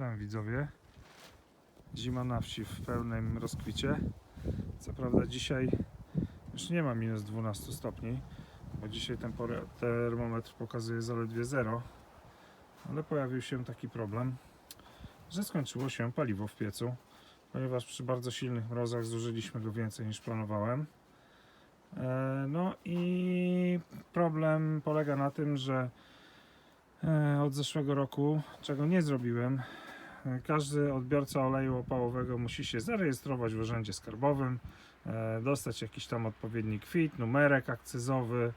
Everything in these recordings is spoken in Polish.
Czołem widzowie. Zima na wsi w pełnym rozkwicie. Co prawda dzisiaj już nie ma minus 12 stopni, bo dzisiaj termometr pokazuje zaledwie 0. Ale pojawił się taki problem, że skończyło się paliwo w piecu, ponieważ przy bardzo silnych mrozach zużyliśmy go więcej niż planowałem. E, No i problem polega na tym, że e, od zeszłego roku, czego nie zrobiłem, każdy odbiorca oleju opałowego musi się zarejestrować w urzędzie skarbowym, e, dostać jakiś tam odpowiedni kwit, numerek akcyzowy.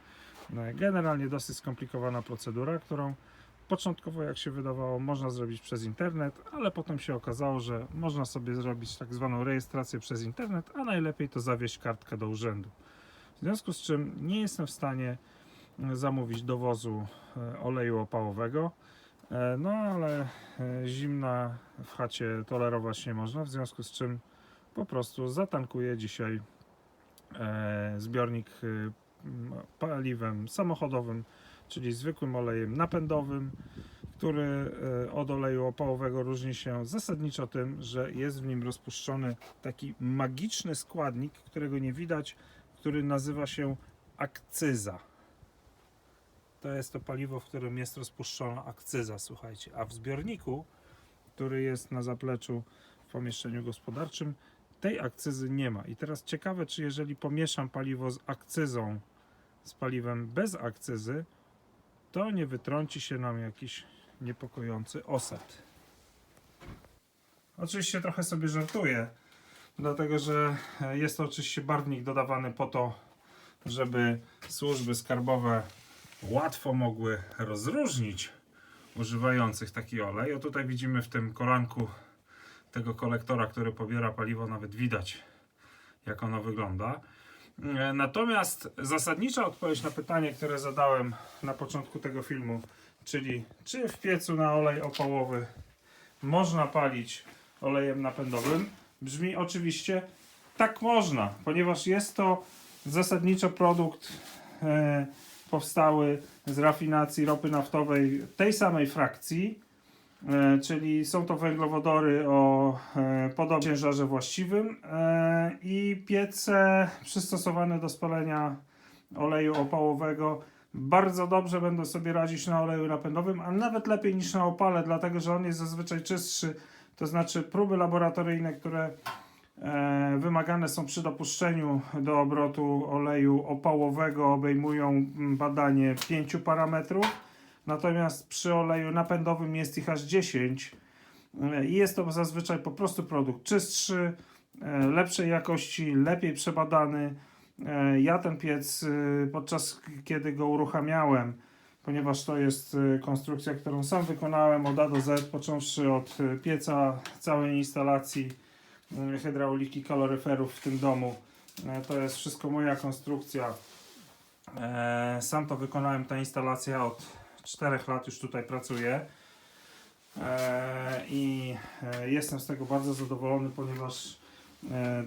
E, Generalnie dosyć skomplikowana procedura, którą początkowo, jak się wydawało, można zrobić przez internet, ale potem się okazało, że można sobie zrobić tak zwaną rejestrację przez internet, a najlepiej to zawieźć kartkę do urzędu. W związku z czym nie jestem w stanie e, zamówić dowozu e, oleju opałowego. E, No ale e, zimna w chacie tolerować nie można, w związku z czym po prostu zatankuję dzisiaj e, zbiornik paliwem samochodowym, czyli zwykłym olejem napędowym, który od oleju opałowego różni się zasadniczo tym, że jest w nim rozpuszczony taki magiczny składnik, którego nie widać, który nazywa się akcyza. To jest to paliwo, w którym jest rozpuszczona akcyza, słuchajcie. A w zbiorniku, który jest na zapleczu w pomieszczeniu gospodarczym, tej akcyzy nie ma. I teraz ciekawe, czy jeżeli pomieszam paliwo z akcyzą z paliwem bez akcyzy, to nie wytrąci się nam jakiś niepokojący osad. Oczywiście trochę sobie żartuję, dlatego że e, jest to oczywiście barwnik dodawany po to, żeby służby skarbowe łatwo mogły rozróżnić używających taki olej. O tutaj widzimy w tym kolanku tego kolektora, który pobiera paliwo, nawet widać jak ono wygląda. E, Natomiast zasadnicza odpowiedź na pytanie, które zadałem na początku tego filmu, czyli czy w piecu na olej opałowy można palić olejem napędowym, brzmi oczywiście tak można, ponieważ jest to zasadniczo produkt e, powstały z rafinacji ropy naftowej tej samej frakcji, e, czyli są to węglowodory o e, podobnym ciężarze właściwym e, i piece przystosowane do spalenia oleju opałowego bardzo dobrze będą sobie radzić na oleju napędowym, a nawet lepiej niż na opale, dlatego że on jest zazwyczaj czystszy. To znaczy próby laboratoryjne, które wymagane są przy dopuszczeniu do obrotu oleju opałowego obejmują mm, badanie pięciu parametrów, natomiast przy oleju napędowym jest ich aż 10 E, i jest to zazwyczaj po prostu produkt czystszy, e, lepszej jakości, lepiej przebadany. E, Ja ten piec e, podczas kiedy go uruchamiałem, ponieważ to jest e, konstrukcja, którą sam wykonałem od A do Z, począwszy od e, pieca, całej instalacji e, hydrauliki, kaloryferów w tym domu. E, To jest wszystko moja konstrukcja. E, Sam to wykonałem, ta instalacja od 4 lat już tutaj pracuję. E, I jestem z tego bardzo zadowolony, ponieważ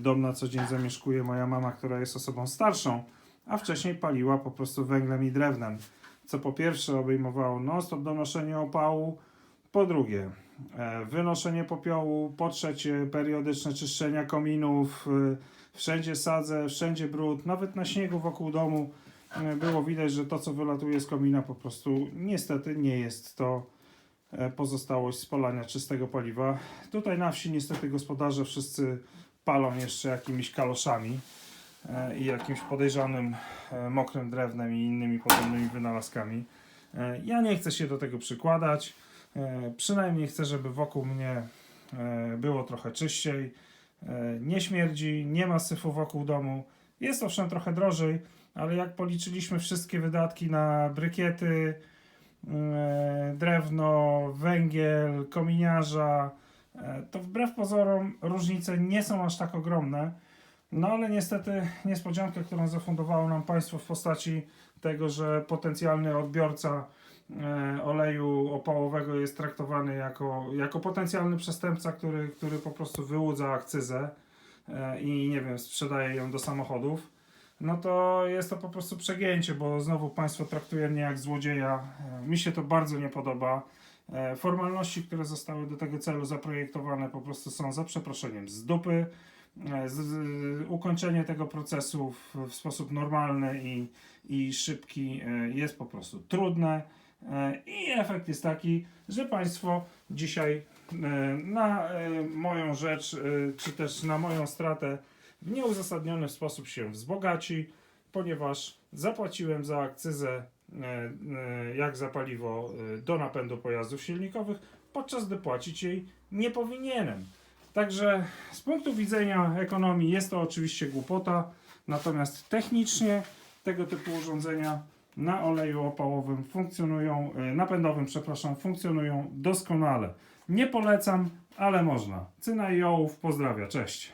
dom na co dzień zamieszkuje moja mama, która jest osobą starszą, a wcześniej paliła po prostu węglem i drewnem. Co po pierwsze obejmowało non-stop donoszenie opału, po drugie e, wynoszenie popiołu, po trzecie periodyczne czyszczenia kominów, e, wszędzie sadzę, wszędzie brud, nawet na śniegu wokół domu e, było widać, że to co wylatuje z komina po prostu niestety nie jest to pozostałość spalania czystego paliwa. Tutaj na wsi niestety gospodarze wszyscy palą jeszcze jakimiś kaloszami i jakimś podejrzanym mokrym drewnem i innymi podobnymi wynalazkami. Ja nie chcę się do tego przykładać. E, Przynajmniej chcę, żeby wokół mnie e, było trochę czyściej. E, Nie śmierdzi, nie ma syfu wokół domu. Jest owszem trochę drożej, ale jak policzyliśmy wszystkie wydatki na brykiety, drewno, węgiel, kominiarza, to wbrew pozorom różnice nie są aż tak ogromne. No ale niestety niespodziankę, którą zafundowało nam państwo w postaci tego, że potencjalny odbiorca e, oleju opałowego jest traktowany jako, jako potencjalny przestępca, który, który po prostu wyłudza akcyzę e, i nie wiem, sprzedaje ją do samochodów. No to jest to po prostu przegięcie, bo znowu państwo traktuje mnie jak złodzieja. E, Mi się to bardzo nie podoba. Formalności, które zostały do tego celu zaprojektowane, po prostu są za przeproszeniem z dupy. E, Z, z, ukończenie tego procesu w, w sposób normalny i, i szybki e, jest po prostu trudne. E, I efekt jest taki, że Państwo dzisiaj na moją rzecz, czy też na moją stratę w nieuzasadniony sposób się wzbogaci, ponieważ zapłaciłem za akcyzę jak za paliwo do napędu pojazdów silnikowych, podczas gdy płacić jej nie powinienem. Także z punktu widzenia ekonomii jest to oczywiście głupota, natomiast technicznie tego typu urządzenia na oleju opałowym funkcjonują, e, napędowym, przepraszam, funkcjonują doskonale. Nie polecam, ale można. Cyna i ołów, pozdrawia, cześć.